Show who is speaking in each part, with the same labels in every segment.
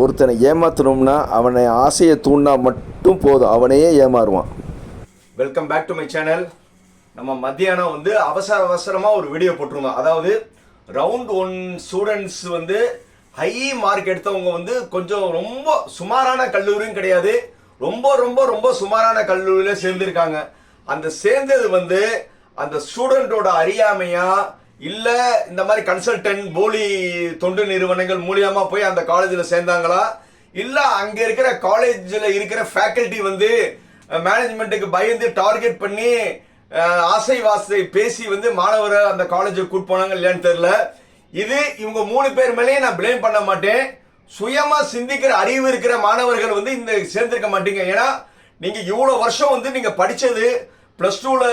Speaker 1: ஒருத்தனை ஏமாத்தணும்னா அவனை ஆசையை தூண்டினா மட்டும் போதும். அவனையே ஏமாறுவான்.
Speaker 2: Welcome back to my channel நம்ம மத்தியானம் வந்து அவசர அவசரமாக ஒரு வீடியோ போட்டிருந்தோம். அதாவது ரவுண்ட் ஒன் ஸ்டூடெண்ட்ஸ் வந்து ஹை மார்க் எடுத்தவங்க வந்து கொஞ்சம் ரொம்ப சுமாரான கல்லூரியும் கிடையாது. ரொம்ப ரொம்ப ரொம்ப சுமாரான கல்லூரியில் சேர்ந்துருக்காங்க. அந்த சேர்ந்தது வந்து அந்த ஸ்டூடெண்ட்டோட அறியாமையாக இல்ல இந்த மாதிரி கன்சல்டன்ட் போலி தொண்டு நிறுவனங்கள் மூலியமா போய் அந்த காலேஜில் சேர்ந்தாங்களா? இல்ல அங்க இருக்கிற காலேஜில் இருக்கிற ஃபேக்கல்டி வந்து மேனேஜ்மெண்ட்டுக்கு பயந்து டார்கெட் பண்ணி ஆசை வாசை பேசி வந்து மாணவரை அந்த காலேஜுக்கு கூட்டு போனாங்க இல்லையான்னு தெரியல. இது இவங்க மூணு பேர் மேலேயே நான் ப்ளேம் பண்ண மாட்டேன். சுயமா சிந்திக்கிற அறிவு இருக்கிற மாணவர்கள் வந்து இந்த சேர்ந்திருக்க மாட்டீங்க. ஏன்னா நீங்க இவ்வளவு வருஷம் வந்து நீங்க படிச்சது பிளஸ் டூவில்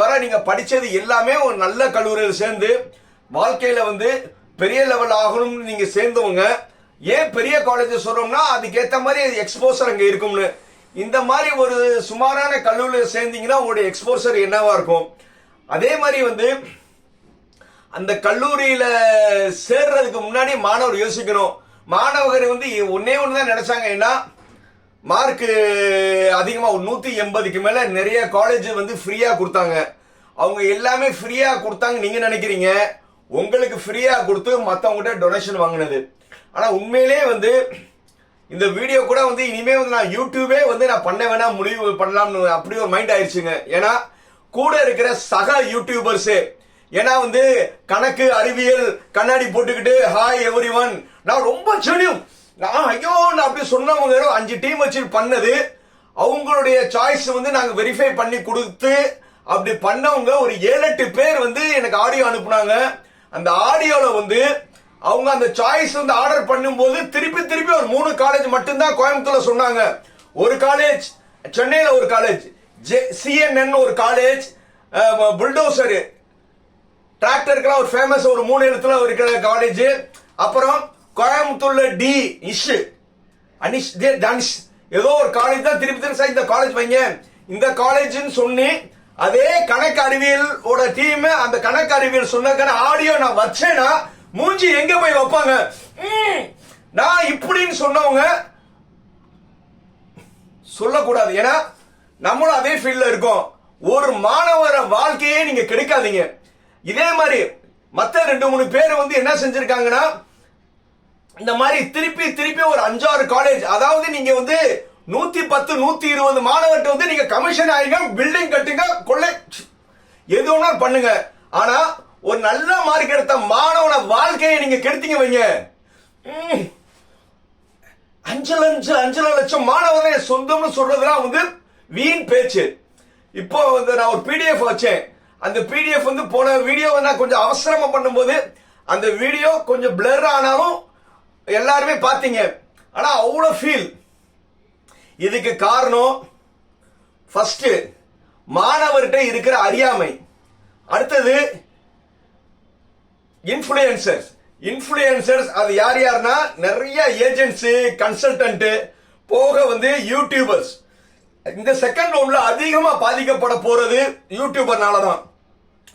Speaker 2: வர நீங்கள் படித்தது எல்லாமே ஒரு நல்ல கல்லூரியில் சேர்ந்து வாழ்க்கையில் வந்து பெரிய லெவல் ஆகணும்னு நீங்கள் சேர்ந்தவங்க. ஏன் பெரிய காலேஜ் சொல்கிறோம்னா அதுக்கேற்ற மாதிரி எக்ஸ்போசர் அங்கே இருக்கும்னு. இந்த மாதிரி ஒரு சுமாரான கல்லூரியில் சேர்ந்தீங்கன்னா உங்களுடைய எக்ஸ்போசர் என்னவாக இருக்கும்? அதே மாதிரி வந்து அந்த கல்லூரியில் சேர்றதுக்கு முன்னாடி மாணவர் யோசிக்கணும். மாணவர்கள் வந்து ஒன்னே ஒன்று தான் நினச்சாங்க. ஏன்னா மார்க்கு அதிகமாக ஒரு நூற்றி எண்பதுக்கு மேலே நிறைய காலேஜ் வந்து ஃப்ரீயாக கொடுத்தாங்க. அவங்க எல்லாமே ஃப்ரீயாக கொடுத்தாங்க நீங்கள் நினைக்கிறீங்க? உங்களுக்கு ஃப்ரீயாக கொடுத்து மற்றவங்ககிட்ட டொனேஷன் வாங்கினது. ஆனால் உண்மையிலே வந்து இந்த வீடியோ கூட வந்து இனிமே வந்து நான் யூடியூபே வந்து நான் பண்ண வேணாம் முடிவு பண்ணலாம்னு அப்படி ஒரு மைண்ட் ஆயிடுச்சுங்க ஏன்னா கூட இருக்கிற சக யூடியூபர்ஸே ஏன்னா வந்து கணக்கு அறிவியல் கண்ணாடி போட்டுக்கிட்டு ஹாய் எவ்ரி ஒன் நான் ரொம்ப சொல்லியும் நான் ஐயோ நான் அப்படி சொன்னவங்க அஞ்சு டீம் வச்சு பண்ணது. அவங்களுடைய சாய்ஸ் வந்து நாங்க வெரிஃபை பண்ணி கொடுத்து அப்படி பண்ணவங்க ஒரு ஏழு எட்டு பேர் வந்து எனக்கு ஆடியோ அனுப்புனாங்க. அந்த ஆடியோல வந்து அவங்க அந்த சாய்ஸ் வந்து ஆர்டர் பண்ணும்போது திருப்பி திருப்பி ஒரு மூணு காலேஜ் மட்டும்தான் கோயம்புத்தூர்ல சொன்னாங்க. ஒரு காலேஜ் சென்னையில ஒரு காலேஜ் சிஎன்என் ஒரு காலேஜ் புல்டோசர் டிராக்டருக்குலாம் ஒரு ஃபேமஸ் ஒரு மூணு இடத்துல இருக்கிற காலேஜ் அப்புறம் கோயம்புத்தூர்ல டி இஷ் அனிஷ் தே தனிஷ். ஏதோ ஒரு காலேஜ் தான் திருப்பி திருப்பி சார் இந்த காலேஜ் வைங்க இந்த காலேஜ்னு சொல்லி அதே கணக்கு அறிவியல் ஓட டீம் அந்த கணக்கு அறிவியல் சொன்னதுக்கான ஆடியோ நான் வச்சேன்னா மூஞ்சி எங்க போய் வைப்பாங்க? நான் இப்படின்னு சொன்னவங்க சொல்லக்கூடாது. ஏன்னா நம்மளும் அதே ஃபீல்ட்ல இருக்கோம். ஒரு மாணவர வாழ்க்கையே நீங்க கெடுக்காதீங்க. இதே மாதிரி மத்த ரெண்டு மூணு பேர் வந்து என்ன செஞ்சிருக்காங்கன்னா இந்த மாதிரி திருப்பி திருப்பி ஒரு அஞ்சாறு காலேஜ் அதாவது நீங்க வந்து நூத்தி பத்து நூத்தி இருபது மாணவர்கிட்ட வந்து நீங்க கமிஷன் ஆயிங்க பில்டிங் கட்டுங்க கொள்ளை. எது ஒன்றும் பண்ணுங்க. ஆனா ஒரு நல்ல மார்க் எடுத்த மாணவன வாழ்க்கையை நீங்க கெடுத்தீங்க வைங்க. அஞ்சு லட்சம் அஞ்சு லட்சம் மாணவரை சொந்தம்னு சொல்றதுலாம் வந்து வீண் பேச்சு. இப்போ வந்து நான் ஒரு பிடிஎஃப் வச்சேன். அந்த பிடிஎஃப் வந்து போன வீடியோ நான் கொஞ்சம் அவசரமா பண்ணும்போது அந்த வீடியோ கொஞ்சம் பிளர் ஆனாலும் எல்லாருமே பார்த்தீங்க ஆனா அவ்வளோ ஃபீல் இதுக்கு காரணம் ஃபர்ஸ்ட் மாணவர்கிட்ட இருக்கிற அறியாமை. அடுத்தது இன்ஃபுளுசர்ஸ் இன்ஃபுளுசர்ஸ் அது யார் யாருன்னா நிறைய ஏஜென்சி கன்சல்டன்ட் போக வந்து யூடியூபர்ஸ் இந்த செகண்ட் ரவுண்ட்ல அதிகமா பாதிக்கப்பட போறது யூடியூபர்னால தான்.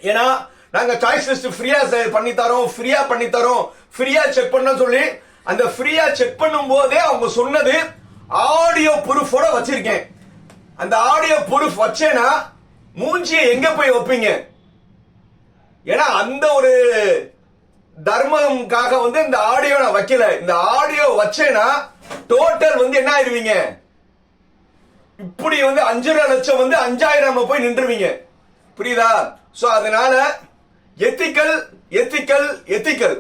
Speaker 2: ஏன்னா நாங்க சாய்ஸ் லிஸ்ட் ஃப்ரீயா பண்ணி தரோம் ஃப்ரீயா பண்ணி தரோம் ஃப்ரீயா செக் பண்ண சொல்லி அந்த ஃப்ரீயா செக் பண்ணும் போதே அவங்க சொன்னது ஆடியோ ப்ரூஃபோட வச்சிருக்கேன். அந்த ஆடியோ ப்ரூஃப் வச்சேன்னா மூஞ்சியை எங்க போய் வைப்பீங்க? ஏன்னா அந்த ஒரு தர்மம்காக வந்து இந்த ஆடியோ நான் வைக்கல. இந்த ஆடியோ வச்சேன்னா டோட்டல் வந்து என்ன ஆயிருவீங்க? இப்படி வந்து அஞ்சரை லட்சம் வந்து அஞ்சாயிரம் போய் நின்றுவீங்க. புரியுதா? சோ அதனால எத்திக்கல் எத்திக்கல் எத்திக்கல்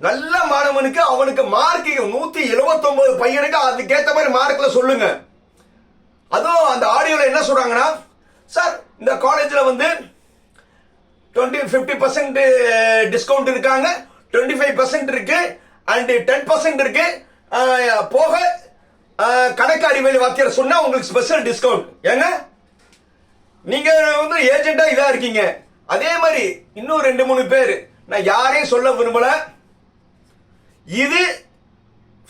Speaker 2: நல்ல மாணவனுக்கு அவனுக்கு மார்க் நூத்தி எழுபத்தி ஒன்பது பையனுக்கு அதுக்கேத்த மாதிரி மார்க்ல சொல்லுங்க. அதுவும் அந்த ஆடியோல என்ன சொல்றாங்கன்னா சார் இந்த காலேஜ்ல வந்து டுவெண்ட்டி ஃபிஃப்டி பர்சன்ட் டிஸ்கவுண்ட் இருக்காங்க டுவெண்ட்டி ஃபைவ் பர்சன்ட் இருக்கு அண்ட் டென் பர்சன்ட் இருக்கு. போக அஹ், கணக்கு அறிவியல் வாத்தியார் சொன்னா உங்களுக்கு ஸ்பெஷல் டிஸ்கவுண்ட் ஏங்க? நீங்க வந்து ஏஜென்ட்டா இதா இருக்கீங்க. அதே மாதிரி இன்னும் ரெண்டு மூணு பேர். நான் யாரையும் சொல்ல விரும்பல. இது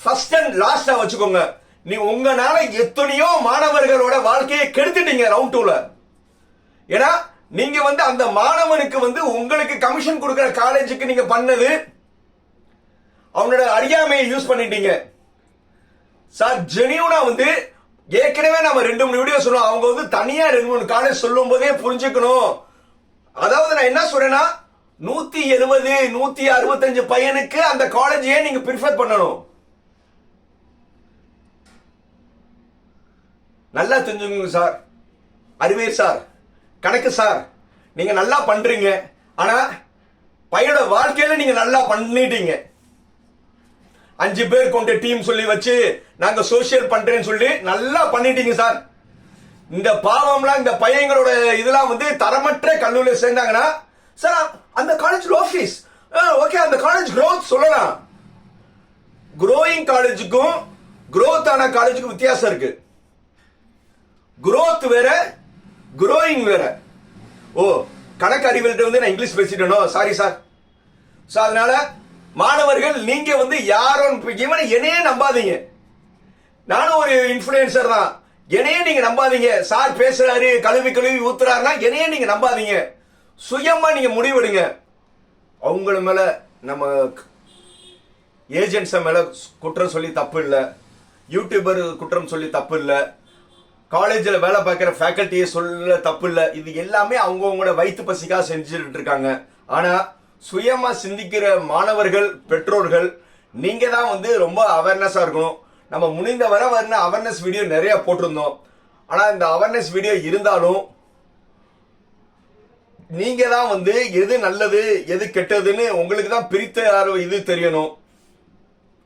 Speaker 2: ஃபர்ஸ்ட் அண்ட் லாஸ்டா வச்சுக்கோங்க. நீ உங்களால எத்தனையோ மாணவர்களோட வாழ்க்கையை கெடுத்துட்டீங்க ரவுண்ட் டூல ஏன்னா நீங்க வந்து அந்த மாணவனுக்கு வந்து உங்களுக்கு கமிஷன் கொடுக்கிற காலேஜுக்கு நீங்க பண்ணது அவனோட அறியாமையை யூஸ் பண்ணிட்டீங்க. சார் ஜெனியூனா வந்து ஏற்கனவே நம்ம ரெண்டு மூணு வீடியோ சொல்லுவோம் அவங்க வந்து தனியா ரெண்டு மூணு காலேஜ் சொல்லும் போதே புரிஞ்சுக்கணும். அதாவது நான் என்ன சொல்றேன்னா நூத்தி எழுபது நூத்தி அறுபத்தஞ்சு பையனுக்கு அந்த காலேஜையே நீங்க ப்ரிஃபர் பண்ணணும்? நல்லா தெரிஞ்சுக்கோங்க சார் அறிவியல் சார் கணக்கு சார் நீங்க நல்லா பண்றீங்க. ஆனா பையனோட வாழ்க்கையில நீங்க நல்லா பண்ணிட்டீங்க. அஞ்சு பேர் கொண்ட டீம் சொல்லி வச்சு நாங்க சோசியல் பண்றேன்னு சொல்லி நல்லா பண்ணிட்டீங்க சார் இந்த பாவம்லாம் இந்த பையங்களோட இதெல்லாம் வந்து தரமற்ற கல்லூரியில் சேர்ந்தாங்கன்னா சார் அந்த காலேஜ் ஆஃபீஸ் ஓகே அந்த காலேஜ் க்ரோத் சொல்லலாம். குரோயிங் காலேஜுக்கும் க்ரோத் ஆன காலேஜுக்கும் வித்தியாசம் இருக்கு. குரோத் வேற குரோயிங் வேற. ஓ கணக்கு அறிவியல்கிட்ட வந்து நான் இங்கிலீஷ் பேசிட்டேனோ. சாரி சார் ஸோ அதனால மாணவர்கள் நீங்க வந்து யாரும் இவனை என்னையே நம்பாதீங்க. நானும் ஒரு இன்ஃபுளுசர் தான். என்னையே நீங்க நம்பாதீங்க. சார் பேசுறாரு கழுவி கழுவி ஊத்துறாருன்னா என்னையே நீங்க நம்பாதீங்க. சுயமா நீங்க முடிவெடுங்க. அவங்கள மேல நம்ம ஏஜென்ட்ஸை மேல குற்றம் சொல்லி தப்பு இல்லை. யூடியூபர் குற்றம் சொல்லி தப்பு இல்லை. காலேஜில் வேலை பார்க்குற ஃபேக்கல்ட்டியை சொல்ல தப்பு இல்லை. இது எல்லாமே அவங்கவுங்களோட வயிற்று பசிக்காக செஞ்சுட்டு இருக்காங்க. ஆனால் சுயமாக சிந்திக்கிற மாணவர்கள் பெற்றோர்கள் நீங்கள் தான் வந்து ரொம்ப அவேர்னஸாக இருக்கணும். நம்ம முடிந்த வரை வரணும் அவேர்னஸ் வீடியோ நிறையா போட்டிருந்தோம். ஆனால் இந்த அவேர்னஸ் வீடியோ இருந்தாலும் நீங்க தான் வந்து எது நல்லது எது கெட்டதுன்னு உங்களுக்கு தான் பிரித்த யாரோ இது தெரியணும்.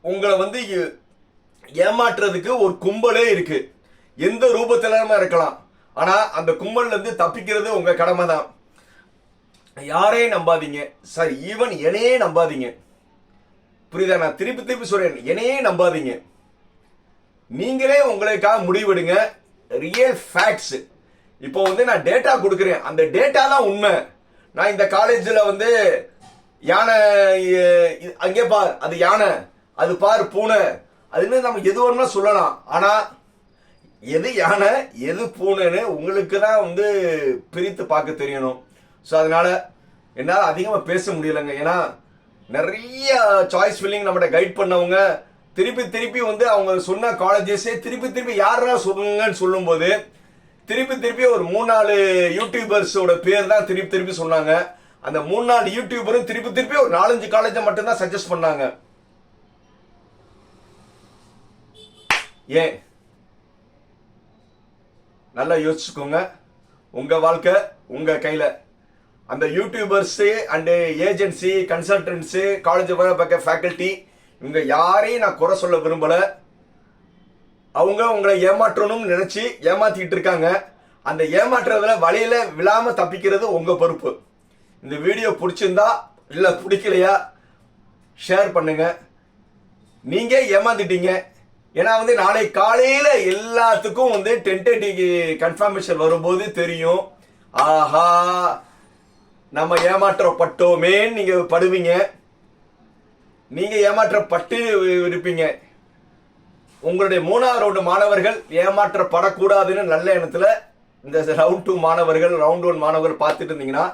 Speaker 2: உங்களை வந்து ஏமாற்றுறதுக்கு ஒரு கும்பலே இருக்கு. எந்த ரூபத்துல இருக்கலாம். ஆனா அந்த கும்பல்ல இருந்து தப்பிக்கிறது உங்க கடமை தான். யாரையும் நம்பாதீங்க. சார் ஈவன் என்னையே நம்பாதீங்க. புரியுதா? நான் திருப்பி திருப்பி சொல்றேன். என்னையே நம்பாதீங்க. நீங்களே உங்களுக்காக முடிவெடுங்க. ரியல் ஃபேக்ட்ஸ் இப்போ வந்து நான் டேட்டா கொடுக்குறேன். அந்த டேட்டா தான் உண்மை. நான் இந்த காலேஜில் வந்து யானை அங்கே பார். அது யானை. அது பார் பூனை. அதுன்னு நம்ம எது வேணும்னா சொல்லலாம். ஆனால் எது யானை எது பூனைன்னு உங்களுக்கு தான் வந்து பிரித்து பார்க்க தெரியணும். ஸோ அதனால என்னால் அதிகமாக பேச முடியலைங்க. ஏன்னா நிறைய சாய்ஸ் ஃபில்லிங் நம்மகிட்ட கைட் பண்ணவங்க திருப்பி திருப்பி வந்து அவங்க சொன்ன காலேஜஸே திருப்பி திருப்பி யாரா சொல்லுங்கன்னு சொல்லும்போது திருப்பி திருப்பி ஒரு மூணு நாலு யூடியூபர்ஸோட பேர் தான் திருப்பி திருப்பி சொன்னாங்க. அந்த மூணு நாலு யூடியூபரும் திருப்பி திருப்பி ஒரு நாலஞ்சு காலேஜை மட்டும்தான் சஜஸ்ட் பண்ணாங்க. ஏன்? நல்லா யோசிச்சுக்கோங்க. உங்க வாழ்க்கை உங்க கையில. அந்த YouTubers and agency consultancy college வேலை பார்க்க ஃபேக்கல்ட்டி இவங்க யாரையும் நான் குறை சொல்ல விரும்பலை. அவங்க உங்களை ஏமாற்றணும்னு நினைச்சு ஏமாத்திட்டு இருக்காங்க. அந்த ஏமாற்றுறதுல வழியில விழாம தப்பிக்கிறது உங்க பொறுப்பு. இந்த வீடியோ பிடிச்சிருந்தா இல்ல பிடிக்கலையா ஷேர் பண்ணுங்க. நீங்க ஏமாந்துட்டீங்க. ஏன்னா வந்து நாளை காலையில எல்லாத்துக்கும் வந்து டென்டேட்டிக்கு கன்ஃபர்மேஷன் வரும்போது தெரியும். ஆஹா நம்ம ஏமாற்றப்பட்டோமேன்னு நீங்க படுவீங்க. நீங்க ஏமாற்றப்பட்டு இருப்பீங்க. உங்களுடைய மூணாவது ரவுண்டு மாணவர்கள் ஏமாற்றப்படக்கூடாதுன்னு நல்ல எண்ணத்தில் இந்த ரவுண்ட் டூ மாணவர்கள் ரவுண்ட் ஒன் மாணவர்கள் பார்த்துட்டு இருந்தீங்கன்னா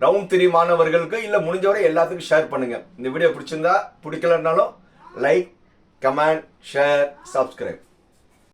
Speaker 2: ரவுண்ட் த்ரீ மாணவர்களுக்கு இல்லை முடிஞ்சவரை எல்லாத்துக்கும் ஷேர் பண்ணுங்க. இந்த வீடியோ பிடிச்சிருந்தா பிடிக்கலன்னாலும் லைக் கமெண்ட் ஷேர் சப்ஸ்கிரைப்